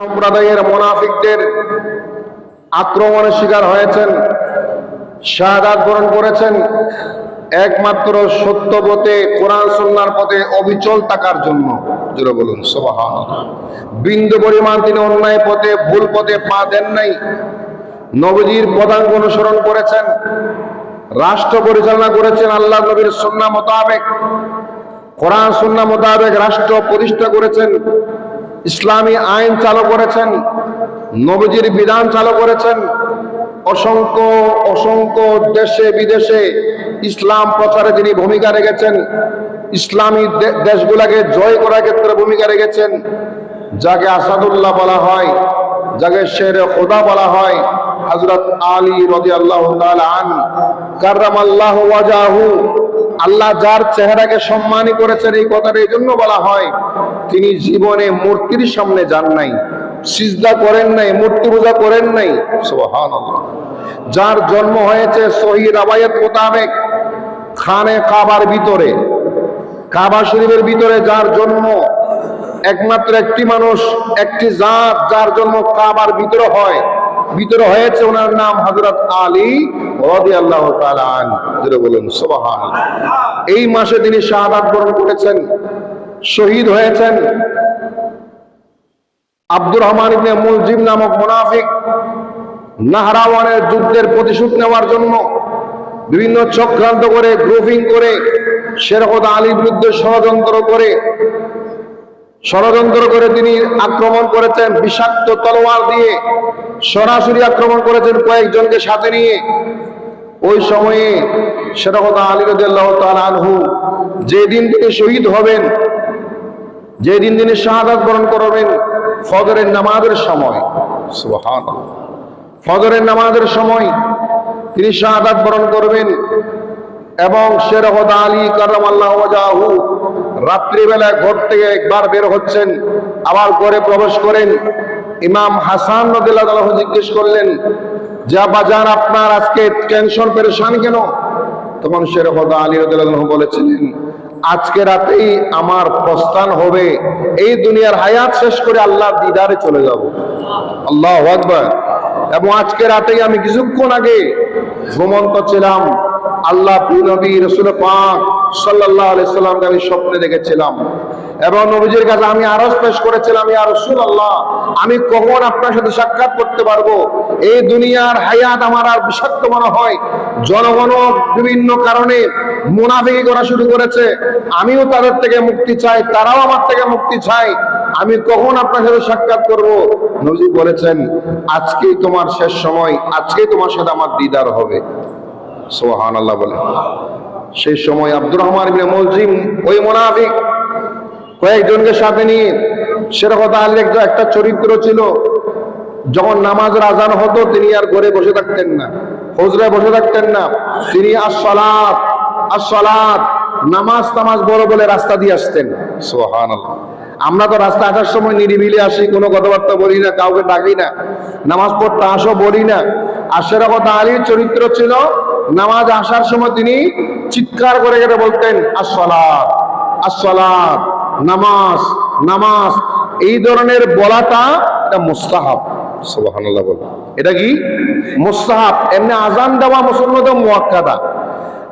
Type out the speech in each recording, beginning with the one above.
সম্প্রদায়ের মোনাফিকদের আক্রমণের শিকার হয়েছেন, শাহাদাত বরণ করেছেন, একমাত্র সত্য পথে, কোরআন সন্ন্যার পথে অবিচল থাকার জন্য। বলুন বিন্দু পরিমাণ তিনি অন্যায় পথে, ভুল পথে পা দেন নাই। নবজির পদাঙ্ক অনুসরণ করেছেন, রাষ্ট্র পরিচালনা করেছেন আল্লাহ নবীর সন্না মোতাবেক। কোরআন সন্না মোতাবেক রাষ্ট্র প্রতিষ্ঠা করেছেন। ইসলামী আইন চালু করেছেন, নবজির বিধান চালু করেছেন, অসংখ্য অসংখ্য দেশে বিদেশে ইসলাম প্রচারে তিনি ভূমিকা রেখেছেন, ইসলামী দেশগুলাকে জয় করার ক্ষেত্রে ভূমিকা রেখেছেন, যাকে আসাদুল্লাহ বলা হয়, যাকে শের খোদা বলা হয় হজরত আলী রদি আল্লাহ আন কার্রাম আল্লাহ ওয়াজাহু। আল্লাহ যার চেহারাকে সম্মানী করেছেন এই কথাটা এই জন্য বলা হয়, তিনি জীবনে মূর্তির সামনে যান নাই, সিজদা করেন নাই, মূর্তি পূজা করেন নাই। যার জন্ম হয়েছে সহি রাবায়াত মোতাবেক খানে কাবার ভিতরে, কাবা শরীফের ভিতরে যার জন্ম একমাত্র একটি মানুষ, একটি জাত, যার জন্ম কাবার ভিতরে হয়। ভিতরে হয়েছে ওনার নাম হযরত আলী এই মাসে তিনি শাহাদাত বরণ করেছেন, শহীদ হয়েছেন। আব্দুর রহমান ইবনে মুলজিম নামক মুনাফিক নাহরাওয়ানের যুদ্ধের প্রতিশোধ নেওয়ার জন্য বিভিন্ন চক্রান্ত করে, গ্রুপিং করে, শেরকত আলীর বিরুদ্ধে ষড়যন্ত্র করে ষড়যন্ত্র করে তিনি আক্রমণ করেছেন, বিষাক্ত তলোয়ার দিয়ে সরাসরি আক্রমণ করেছেন কয়েকজনকে সাথে নিয়ে। ওই সময়ে শেরকত আলী আনহু যেদিন তিনি শহীদ হবেন, যেদিন তিনি শাহাদাত বরণ করবেন, ফজরের নামাজের সময় ফজরের নামাজের সময় তিনি শাহাদাত বরণ করবেন এবং শেরহদ আলী কারাম আল্লাহ রাত্রিবেলা ঘর থেকে একবার বের হচ্ছেন, আবার ঘরে প্রবেশ করেন। ইমাম হাসান রদিল্লাহ জিজ্ঞেস করলেন, যা বাজার আপনার আজকে টেনশন, পেরেশান কেন? তখন শেরহদ আলী রদিল্লাহ বলেছিলেন, আজকে রাতেই আমার প্রস্থান হবে, এই দুনিয়ার হায়াত শেষ করে আল্লাহ দিদারে চলে যাব। আল্লাহ এবং আজকে রাতেই আমি কিছুক্ষণ আগে ভ্রমণ করছিলাম আল্লাহ নবী, রসুল পাক সাল্লাহ আলাইসাল্লামকে আমি স্বপ্নে দেখেছিলাম। এবং নবীজির কাছে আমি পেশ করেছিলাম আমি কখন আপনার সাথে সাক্ষাৎ করতে পারব? এই দুনিয়ার হায়াত আমার আর বিষাক্ত মনে হয়। জনগণ বিভিন্ন কারণে মুনাফিকি করা শুরু করেছে। আমিও তাদের থেকে মুক্তি চাই, তারাও আমার থেকে মুক্তি চাই। আমি কখন আপনার সাথে সাক্ষাৎ করব? নবী বলেছেন, আজকেই তোমার শেষ সময়, আজকেই তোমার সাথে আমার দিদার হবে। সোহান আল্লাহ বলে। সেই সময় আব্দুর রহমান ইবনে মুলজিম ওই মুনাফিক কয়েকজনকে সাথে নিয়ে সেরকম আলীর একটা একটা চরিত্র ছিল যখন নামাজের আজান হতো তিনি আর ঘরে বসে থাকতেন না হজরায় বসে থাকতেন না। তিনি আসসালাত আসসালাত নামাজ তামাজ বড় বলে রাস্তা দিয়ে আসতেন। সোহান আমরা তো রাস্তা আসার সময় নিরিবিলি আসি কোনো কথাবার্তা বলি না কাউকে ডাকি না নামাজ পড়তে আসো বলি না। আর সেরকম আলীর চরিত্র ছিল নামাজ আসার সময় তিনি চিৎকার করে করে বলতেন আসসালাত আসসালাত নামাজ নামাজ। এই ধরনের বলাটা এটা মুস্তাহাব। সুবহানাল্লাহ বল এটা কি? মুস্তাহাব। এমনি আজান দেওয়া মুসন্নত মুয়াক্কাদা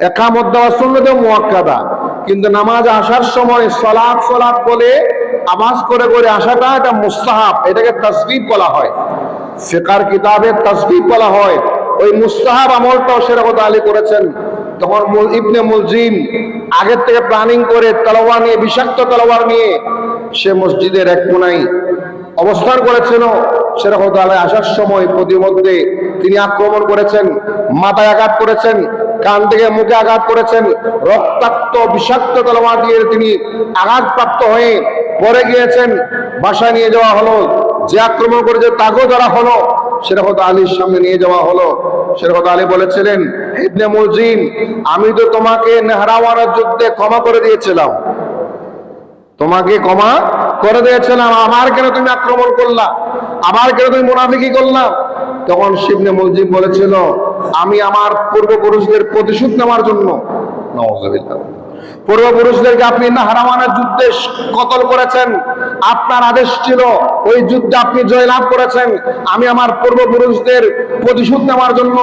একামত দেওয়া সুন্নত মুয়াক্কাদা কিন্তু নামাজ আসার সময় সলাৎ সলাৎ বলে আওয়াজ করে করে আসাটা এটা মুস্তাহাব। এটাকে তাসবিব বলা হয়। ফিকার কিতাবে তাসবিব বলা হয়। ওই মুস্তাহাব আমলটাও সেরকম আলী করেছেন। তখন ইবনে মুলজিম আগের থেকে প্ল্যানিং করে তলোয়ার নিয়ে, বিষাক্ত তলোয়ার নিয়ে সে মসজিদের এক কোনায় অবস্থান করেছিল সেরকম তাহলে আসার সময় প্রতিমধ্যে তিনি আক্রমণ করেছেন, মাথায় আঘাত করেছেন, কান থেকে মুখে আঘাত করেছেন, রক্তাক্ত, বিষাক্ত তলোয়ার দিয়ে তিনি আঘাতপ্রাপ্ত হয়ে পরে গিয়েছেন। বাসায় নিয়ে যাওয়া হলো, যে আক্রমণ করেছে তাকেও ধরা হলো। সেরকম আলীর সামনে নিয়ে যাওয়া হলো। সেরকম আলী বলেছিলেন, ইবনে মুলজিম আমি তো তোমাকে নেহরাওয়ানের যুদ্ধে ক্ষমা করে দিয়েছিলাম। তোমাকে ক্ষমা করে দিয়েছিলাম। আমার কেন তুমি আক্রমণ করলা? আমার কেন তুমি মুনাফিকি করলাম তখন শিবনে মুলজিম বলেছিল, আমি আমার পূর্বপুরুষদের প্রতিশোধ নেওয়ার জন্য। নওয়াজুবিল্লাহ। পূর্বপুরুষদেরকে আপনি নাহারামানের যুদ্ধে কতল করেছেন? আপনার আদেশ ছিল, ওই যুদ্ধে আপনি জয়লাভ করেছেন। আমি আমার পূর্বপুরুষদের প্রতিশোধ নেওয়ার জন্য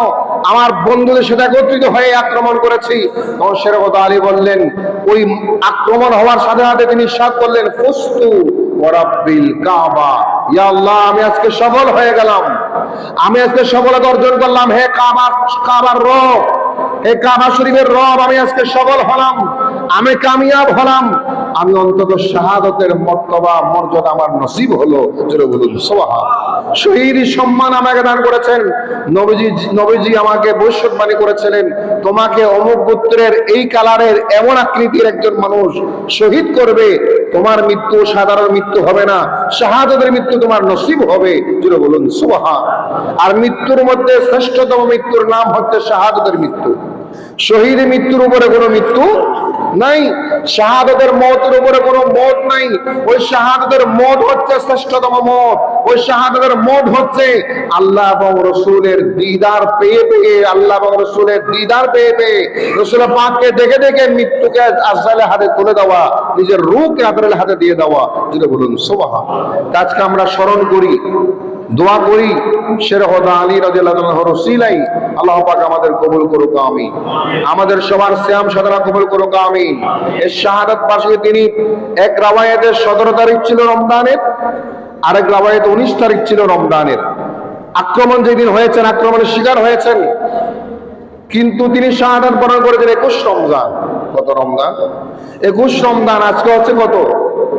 আমার বন্ধুদের সাথে একত্রিত হয়ে আক্রমণ করেছি। তখন শেরকত আলী বললেন, ওই আক্রমণ হওয়ার সাথে সাথে তিনি সাত করলেন, ফুস্তু ওরাব্বিল কাবা। ইয়া আল্লাহ, আমি আজকে সফল হয়ে গেলাম। আমি আজকে সফলতা অর্জন করলাম। হে কাবার কাবার রব, হে কাবা শরীফের রব, আমি আজকে সফল হলাম। আমি কামিয়াব হলাম। আমি অন্তত শাহাদতের মর্তবা, মর্যাদা আমার নসিব হলো। যেটা শহীদ সম্মান আমাকে দান করেছেন। নবীজি নবীজি আমাকে ভবিষ্যৎবাণী করেছিলেন। তোমাকে অমুক গোত্রের এই কালারের এমন আকৃতির একজন মানুষ শহীদ করবে। তোমার মৃত্যু সাধারণ মৃত্যু হবে না। শাহাদতের মৃত্যু তোমার নসিব হবে। যেটা বলুন সুবহা আর মৃত্যুর মধ্যে শ্রেষ্ঠতম মৃত্যুর নাম হচ্ছে শাহাদতের মৃত্যু। শহীদ মৃত্যুর উপরে কোনো মৃত্যু নাই। শাহাদতের মতের উপরে কোনো মত নাই। ওই শাহাদতের মত হচ্ছে শ্রেষ্ঠতম মত। ওই শাহাদতের মত হচ্ছে আল্লাহ এবং রসুলের দিদার পেয়ে পেয়ে, আল্লাহ এবং রসুলের দিদার পেয়ে পেয়ে। রসুলের পাককে দেখে দেখে মৃত্যুকে আজরাইলের হাতে তুলে দেওয়া, নিজের রূপকে আজরাইলের হাতে দিয়ে দেওয়া। যেটা বলুন সোবাহা আজকে আমরা স্মরণ করি দোয়া করি শেরহদা আলী রসিলাই আল্লাহ পাক আমাদের কবুল করুক, আমিন। আমাদের সবার শ্যাম সাধনা কবুল করুক, আমিন। এর শাহাদাত পাশে তিনি এক রাওয়ায়াতের সতেরো তারিখ ছিল রমজানের, আরেক রাওয়ায়াতে উনিশ তারিখ ছিল রমজানের। আক্রমণ যেদিন হয়েছেন, আক্রমণের শিকার হয়েছেন, কিন্তু তিনি শাহাদাত বরণ করেছেন একুশ রমজান। কত রমজান? একুশ রমজান, আজকে হচ্ছে কত?